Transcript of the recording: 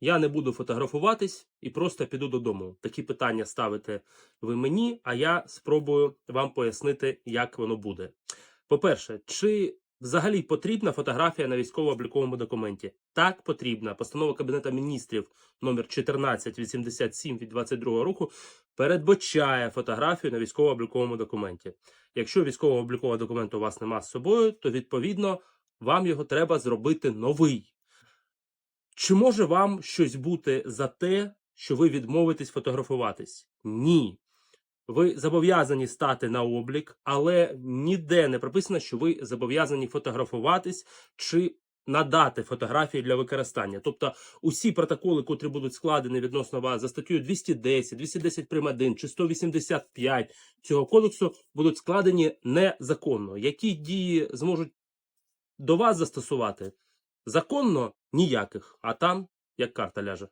Я не буду фотографуватись і просто піду додому. Такі питання ставите ви мені, а я спробую вам пояснити, як воно буде. По-перше, чи взагалі потрібна фотографія на військово-обліковому документі? Так, потрібна. Постанова Кабінету міністрів номер 1487 від 22 року передбачає фотографію на військово-обліковому документі. Якщо військово-облікового документу у вас нема з собою, то відповідно вам його треба зробити новий. Чи може вам щось бути за те, що ви відмовитесь фотографуватись? Ні. Ви зобов'язані стати на облік, але ніде не прописано, що ви зобов'язані фотографуватись чи надати фотографії для використання. Тобто усі протоколи, котрі будуть складені відносно вас за статтею 210, 210 прим. 1 чи 185 цього кодексу, будуть складені незаконно. Які дії зможуть до вас застосувати? Законно ніяких, а там як карта ляже.